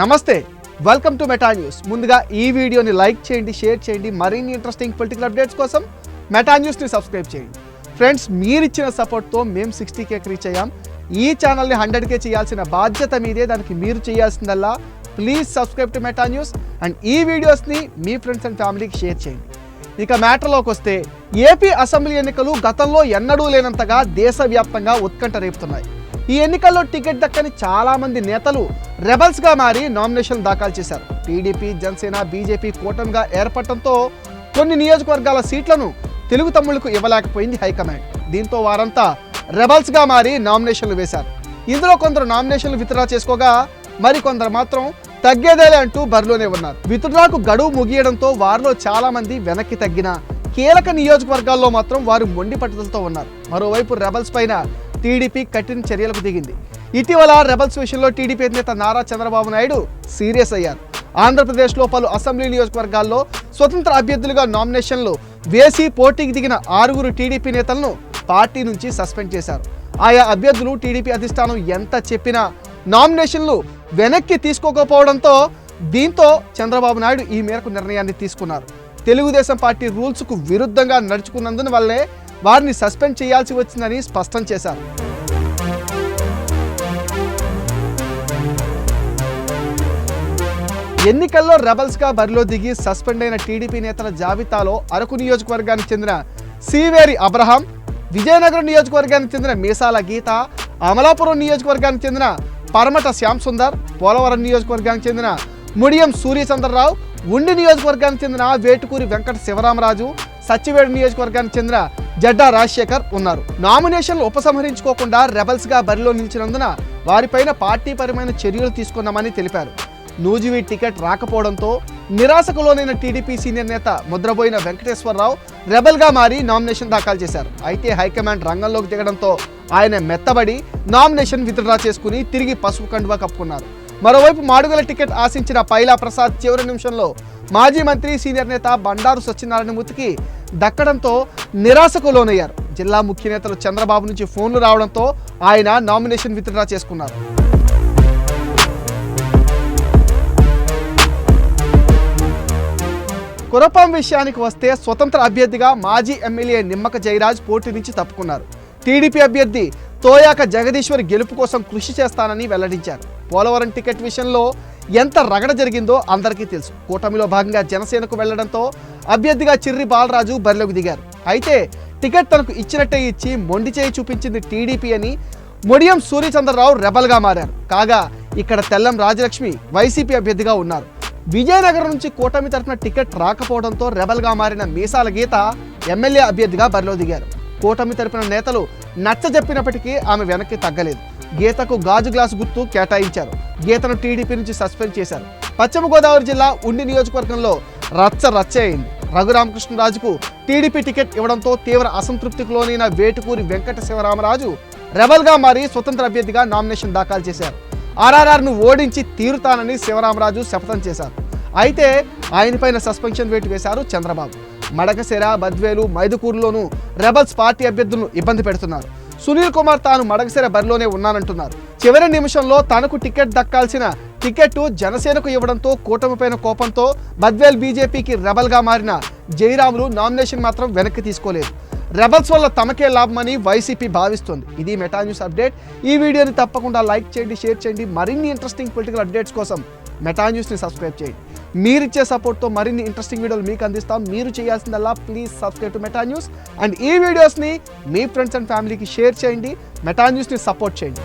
నమస్తే welcome to Meta news ముందుగా ఈ వీడియోని లైక్ చేయండి షేర్ చేయండి మరిన్ని ఇంట్రెస్టింగ్ పొలిటికల్ అప్డేట్స్ కోసం మెటా న్యూస్ని సబ్స్క్రైబ్ చేయండి. ఫ్రెండ్స్ మీరిచ్చిన సపోర్ట్తో మేము సిక్స్టీ కే రీచ్ అయ్యాం. ఈ ఛానల్ని హండ్రెడ్ కే చేయాల్సిన బాధ్యత మీదే దానికి మీరు చేయాల్సిందల్లా please subscribe to Meta news and ఈ వీడియోస్ని మీ ఫ్రెండ్స్ అండ్ ఫ్యామిలీకి షేర్ చేయండి. ఇక మ్యాటర్లోకి వస్తే ఏపీ అసెంబ్లీ ఎన్నికలు గతంలో ఎన్నడూ లేనంతగా దేశవ్యాప్తంగా ఉత్కంఠ రేపుతున్నాయి. ఈ ఎన్నికల్లో టికెట్ దక్కని చాలా మంది నేతలు రెబల్స్గా మారి నామినేషన్ దాఖలు చేశారు. టీడీపీ జనసేన బీజేపీ కూటమిగా ఏర్పడటంతో కొన్ని నియోజకవర్గాల సీట్లను తెలుగు తమ్ముళ్ళకు ఇవ్వలేకపోయింది హైకమాండ్. దీంతో వారంతా రెబల్స్గా మారి నామినేషన్లు వేశారు. ఇందులో కొందరు నామినేషన్లు విత్డ్రా చేసుకోగా మరికొందరు మాత్రం తగ్గేదేలే అంటూ బరిలోనే ఉన్నారు. విత్డ్రాకు గడువు ముగియడంతో వారిలో చాలా మంది వెనక్కి తగ్గిన కీలక నియోజకవర్గాల్లో మాత్రం వారు మొండి పట్టుదలతో ఉన్నారు. మరోవైపు రెబల్స్ పైన టీడీపీ కఠిన చర్యలకు దిగింది. ఇటీవల రెబల్స్ విషయంలో టీడీపీ నేత నారా చంద్రబాబు నాయుడు సీరియస్ అయ్యారు. ఆంధ్రప్రదేశ్లో పలు అసెంబ్లీ నియోజకవర్గాల్లో స్వతంత్ర అభ్యర్థులుగా నామినేషన్లు వేసి పోటీకి దిగిన ఆరుగురు టీడీపీ నేతలను పార్టీ నుంచి సస్పెండ్ చేశారు. ఆయా అభ్యర్థులు టీడీపీ అధిష్టానం ఎంత చెప్పినా నామినేషన్లు వెనక్కి తీసుకోకపోవడంతో దీంతో చంద్రబాబు నాయుడు ఈ మేరకు నిర్ణయాన్ని తీసుకున్నారు. తెలుగుదేశం పార్టీ రూల్స్కు విరుద్ధంగా నడుచుకున్నందున వల్లే వారిని సస్పెండ్ చేయాల్సి వచ్చిందని స్పష్టం చేశారు. ఎన్నికల్లో రెబల్స్గా బరిలో దిగి సస్పెండ్ అయిన టీడీపీ నేతల జాబితాలో అరకు నియోజకవర్గానికి చెందిన సీవేరి అబ్రహాం విజయనగరం నియోజకవర్గానికి చెందిన మీసాల గీత అమలాపురం నియోజకవర్గానికి చెందిన పరమట శ్యామ్ సుందర్ పోలవరం నియోజకవర్గానికి చెందిన ముడియం సూర్యచంద్రరావు ఉండి నియోజకవర్గానికి చెందిన వేటుకూరి వెంకట శివరామరాజు సచ్చివేడు నియోజకవర్గానికి చెందిన జడ్డా రాజశేఖర్ ఉన్నారు. నామినేషన్లు ఉపసంహరించుకోకుండా రెబల్స్గా బరిలో నిలిచినందున వారిపైన పార్టీపరమైన చర్యలు తీసుకున్నామని తెలిపారు. నూజివీ టికెట్ రాకపోవడంతో నిరాశకు లోనైన టీడీపీ సీనియర్ నేత ముద్రబోయిన వెంకటేశ్వరరావు రెబల్గా మారి నామినేషన్ దాఖలు చేశారు. అయితే హైకమాండ్ రంగంలోకి దిగడంతో ఆయన మెత్తబడి నామినేషన్ విత్డ్రా చేసుకుని తిరిగి పసుపు కండువా కప్పుకున్నారు. మరోవైపు మాడుగుల టికెట్ ఆశించిన పైలా ప్రసాద్ చివరి నిమిషంలో మాజీ మంత్రి సీనియర్ నేత బండారు సత్యనారాయణమూర్తికి దక్కడంతో నిరాశకు లోనయ్యారు. జిల్లా ముఖ్య నేతలు చంద్రబాబు నుంచి ఫోన్లు రావడంతో ఆయన నామినేషన్ విత్డ్రా చేసుకున్నారు. కురపం విషయానికి వస్తే స్వతంత్ర అభ్యర్థిగా మాజీ ఎమ్మెల్యే నిమ్మక జయరాజ్ పోటీ నుంచి తప్పుకున్నారు. టీడీపీ అభ్యర్థి తోయాక జగదీశ్వర్ గెలుపు కోసం కృషి చేస్తానని వెల్లడించారు. పోలవరం టికెట్ విషయంలో ఎంత రగడ జరిగిందో అందరికీ తెలుసు. కూటమిలో భాగంగా జనసేనకు వెళ్ళడంతో అభ్యర్థిగా చిర్రి బాలరాజు బరిలోకి దిగారు. అయితే టికెట్ తనకు ఇచ్చినట్టే ఇచ్చి మొండి చేయి చూపించింది టీడీపీ అని ముడియం సూర్యచంద్రరావు రెబల్గా మారారు. కాగా ఇక్కడ తెల్లం రాజలక్ష్మి వైసీపీ అభ్యర్థిగా ఉన్నారు. విజయనగరం నుంచి కూటమి తరఫున టికెట్ రాకపోవడంతో రెబల్గా మారిన మీసాల గీత ఎమ్మెల్యే అభ్యర్థిగా బరిలో దిగారు. కూటమి తరపున నేతలు నచ్చ చెప్పినప్పటికీ ఆమె వెనక్కి తగ్గలేదు. గీతకు గాజు గ్లాసు గుర్తు కేటాయించారు. గీతను టీడీపీ నుంచి సస్పెండ్ చేశారు. పశ్చిమ గోదావరి జిల్లా ఉండి నియోజకవర్గంలో రచ్చ రచ్చ అయింది. రఘురామకృష్ణరాజుకు టీడీపీ టికెట్ ఇవ్వడంతో తీవ్ర అసంతృప్తికి లోనైన వేటుకూరి వెంకట శివరామరాజు రెబల్గా మారి స్వతంత్ర అభ్యర్థిగా నామినేషన్ దాఖలు చేశారు. ఆర్ఆర్ఆర్ను ఓడించి తీరుతానని శివరామరాజు శపథం చేశారు. అయితే ఆయనపైన సస్పెన్షన్ వేటు వేశారు చంద్రబాబు. మడకశిర బద్వేలు మైదుకూరులోనూ రెబల్స్ పార్టీ అభ్యర్థులను ఇబ్బంది పెడుతున్నారు. సునీల్ కుమార్ తాను మడకశిర బరిలోనే ఉన్నానంటున్నారు. చివరి నిమిషంలో తనకు టికెట్ దక్కాల్సిన టికెట్ జనసేనకు ఇవ్వడంతో కూటమిపైన కోపంతో బద్వేల్ బీజేపీకి రెబల్గా మారిన జయరాములు నామినేషన్ మాత్రం వెనక్కి తీసుకోలేదు. రెబల్స్ వల్ల తమకే లాభమని వైసీపీ భావిస్తోంది. ఇది మెటా న్యూస్ అప్డేట్. ఈ వీడియోని తప్పకుండా లైక్ చేయండి షేర్ చేయండి. మరిన్ని ఇంట్రెస్టింగ్ పొలిటికల్ అప్డేట్స్ కోసం మెటా న్యూస్ని సబ్స్క్రైబ్ చేయండి. మీరిచ్చే సపోర్ట్తో మరిన్ని ఇంట్రెస్టింగ్ వీడియోలు మీకు అందిస్తాం. మీరు చేయాల్సిందల్లా please subscribe to Meta news and ఈ వీడియోస్ని మీ ఫ్రెండ్స్ అండ్ ఫ్యామిలీకి షేర్ చేయండి. మెటా న్యూస్ని సపోర్ట్ చేయండి.